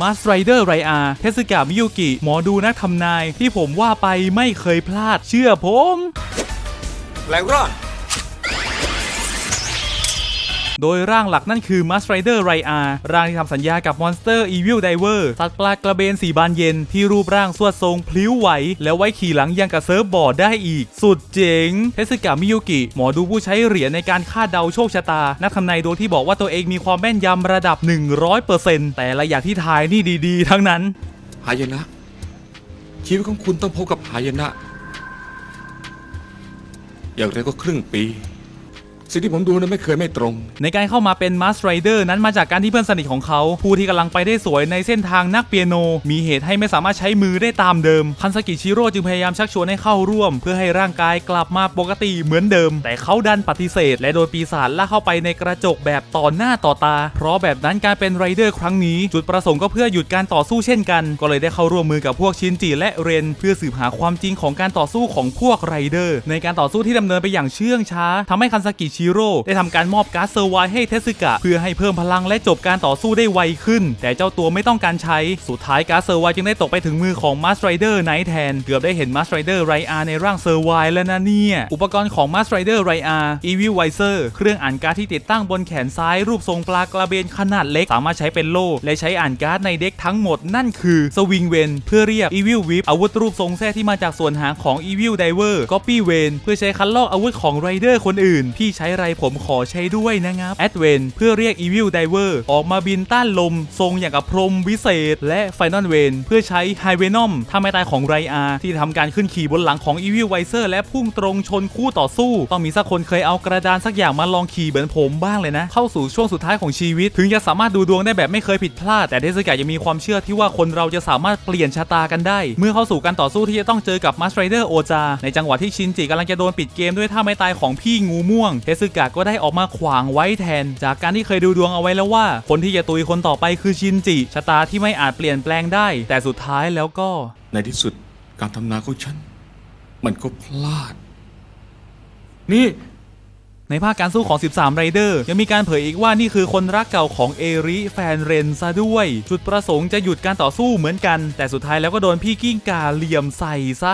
มาสไรเดอร์ไรอาเทสกามิยุกิ หมอดูนักทำนายที่ผมว่าไปไม่เคยพลาดเชื่อผมแปลงร่อน โดยร่างหลักนั่นคือ Mask Rider r y r ร่างที่ทำสัญญากับ Monster Evil Diver สัตว์ปลากระเบนสีบานเย็นที่รูปร่างสวดทรงพลิ้วไหว แล้วไว้ขี่หลังยังกับเซิร์ฟบอร์ดได้อีก สุดเจ๋งเทสกามิยุกิ หมอดูผู้ใช้เหรียญในการคาดเดาโชคชะตา นักทำนายดวงที่บอกว่าตัวเองมีความแม่นยำระดับ 100%แต่ละอย่างที่ทายนี่ดีๆ ทั้งนั้นหายนะชีวิตของคุณต้องพบกับหายนะ อย่างไรก็ครึ่งปี สิ่งที่ผมดูนั้นไม่เคยไม่ตรง ในการเข้ามาเป็นมาส t รเดอร์นั้นมาจากการที่เพื่อนสนิทของเขาผู้ที่กำลังไปได้สวยในเส้นทางนักเปียโน มีเหตุให้ไม่สามารถใช้มือได้ตามเดิม คันสกิชิโร่จึงพยายามชักชวนให้เข้าร่วม เพื่อให้ร่างกายกลับมาปกติเหมือนเดิม แต่เขาดันปฏิเสธ และโดนปีศาจลากเข้าไปในกระจกแบบต่อหน้าต่อตา เพราะแบบนั้นการเป็นไรเดอร์ครั้งนี้ จุดประสงค์ก็เพื่อหยุดการต่อสู้เช่นกัน ก็เลยได้เข้าร่วมมือกับพวกชินจิและเรน เพื่อสืบหาความจริงของการต่อสู้ของพวกไรเดอร์ ในการต่อสู้ที่ดำเนินไปอย่างเชื่องช้าทำให้คันสกิชิโร่ได้ทำการมอบการ์ดเซอร์ไวให้เทสึกะ เพื่อให้เพิ่มพลังและจบการต่อสู้ได้ไวขึ้น แต่เจ้าตัวไม่ต้องการใช้ สุดท้ายการ์ดเซอร์ไวจึงได้ตกไปถึงมือของมาสไรเดอร์ไนท์แทน เกือบได้เห็นมาสไรเดอร์ไรอาในร่างเซอร์ไวแล้วนะเนี่ย อุปกรณ์ของมาสไรเดอร์ไรอาอีวิลไวเซอร์เครื่องอ่านการ์ดที่ติดตั้งบนแขนซ้ายรูปทรงปลากระเบนขนาดเล็ก สามารถใช้เป็นโล่และใช้อ่านการ์ดในเด็กทั้งหมดนั่นคือสวิงเวนเพื่อเรียกอีวิลวิปอาวุธรูปทรงแท้ที่มาจากส่วนหางของอีวิลไดเวอร์ก็ปี้เวนเพื่อใช้คัดลอกอาวุธของไรเดอร์คนอื่นพี่ใช้ไรผมขอใช้ด้วยนะครับแอดเวนเพื่อเรียกอีวิลไดเวอร์ออกมาบินต้านลม ทรงอย่างกับพรมวิเศษ และไฟนอลเวนเพื่อใช้ไฮเวนอมถ้าไม่ตายของไรอาที่ทำการขึ้นขี่บนหลังของอีวิลไวเซอร์และพุ่งตรงชนคู่ต่อสู้ ต้องมีสักคนเคยเอากระดานสักอย่างมาลองขี่เหมือนผมบ้างเลยนะ เข้าสู่ช่วงสุดท้ายของชีวิต ถึงจะสามารถดูดวงได้แบบไม่เคยผิดพลาด แต่เทสกะยังมีความเชื่อที่ว่าคนเราจะสามารถเปลี่ยนชะตากันได้ เมื่อเข้าสู่การต่อสู้ที่จะต้องเจอกับมาสไรเดอร์โอจาในจังหวะที่ชินจิกำลังจะโดนปิดเกมด้วยท่าไม่ตายของพี่งูม่วงเทสึกะก็ได้ออกมาขวางไว้แทน จากการที่เคยดูดวงเอาไว้แล้วว่า คนที่จะตุยคนต่อไปคือชินจิชะตาที่ไม่อาจเปลี่ยนแปลงได้ แต่สุดท้ายแล้วก็ ในที่สุดการทำนายของฉัน มันก็พลาด นี่ในภาคการสู้ของ 13 ไรเดอร์ ยังมีการเผยอีกว่านี่คือคนรักเก่าของเอริแฟนเรนซะด้วย จุดประสงค์จะหยุดการต่อสู้เหมือนกัน แต่สุดท้ายแล้วก็โดนพี่กิ้งกาเหลี่ยมใส่ซะ